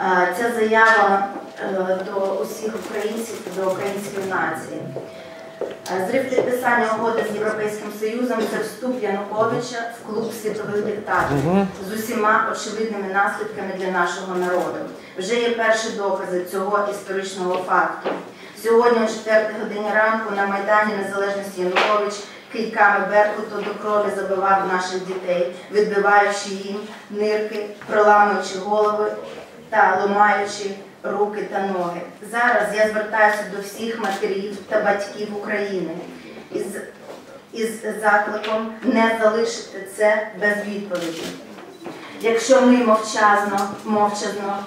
Е, Ця заява е, до усіх українців, до української нації. Е, Зрив підписання угоди з Європейським Союзом це вступ Януковича в клуб світових диктаторів з усіма очевидними наслідками для нашого народу. Вже є перші докази цього історичного факту. Сьогодні, о 4 годині ранку, на Майдані Незалежності Янукович кийками Беркуту до крові забивав наших дітей, відбиваючи їм нирки, проламуючи голови та ламаючи руки та ноги. Зараз я звертаюся до всіх матерів та батьків України із, із закликом не залишити це без відповіді. Якщо ми мовчазно, мовчазно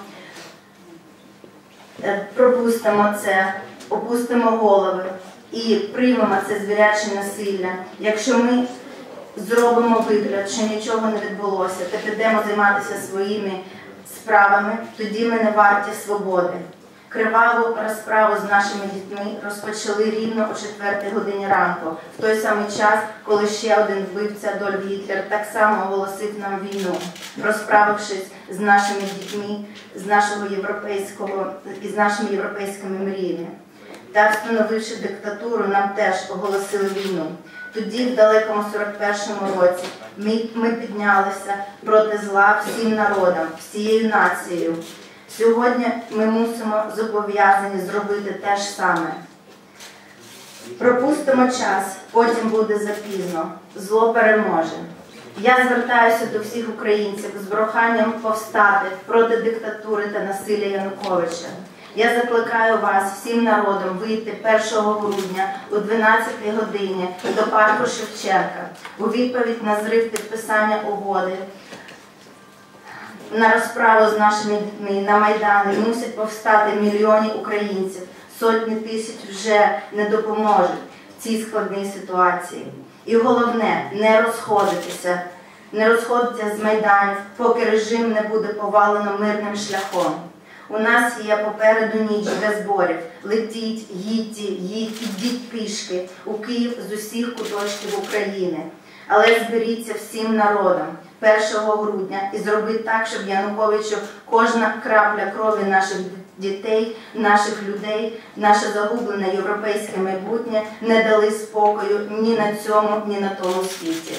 е, пропустимо це, опустимо голови і приймемо це звіряче насилля, якщо ми зробимо вигляд, що нічого не відбулося, та підемо займатися своїми справами, тоді ми не варті свободи. Криваву розправу з нашими дітьми розпочали рівно о 4 годині ранку, в той самий час, коли ще один вбивця Адольф Гітлер так само оголосив нам війну, розправившись з нашими дітьми, з нашого європейського і з нашими європейськими мріями. Та встановивши диктатуру, нам теж оголосили війну. Тоді, в далекому 41-му році, ми, ми піднялися проти зла всім народам, всією нацією. Сьогодні ми мусимо зобов'язані зробити те ж саме. Пропустимо час, потім буде запізно. Зло переможе. Я звертаюся до всіх українців з проханням повстати проти диктатури та насилля Януковича. Я закликаю вас всім народом вийти 1 грудня о 12 годині до парку Шевченка у відповідь на зрив підписання угоди на розправу з нашими дітьми на Майдані мусять повстати мільйони українців. Сотні тисяч вже не допоможуть в цій складній ситуації. І головне не розходитися, не розходитися з майданів, поки режим не буде повалено мирним шляхом. У нас є попереду ніч для зборів. Летіть, їдьте, їдьте, йдіть пішки у Київ з усіх куточків України. Але зберіться всім народом 1 грудня і зробіть так, щоб Януковичу кожна крапля крові наших дітей, наших людей, наше загублене європейське майбутнє не дали спокою ні на цьому, ні на тому світі.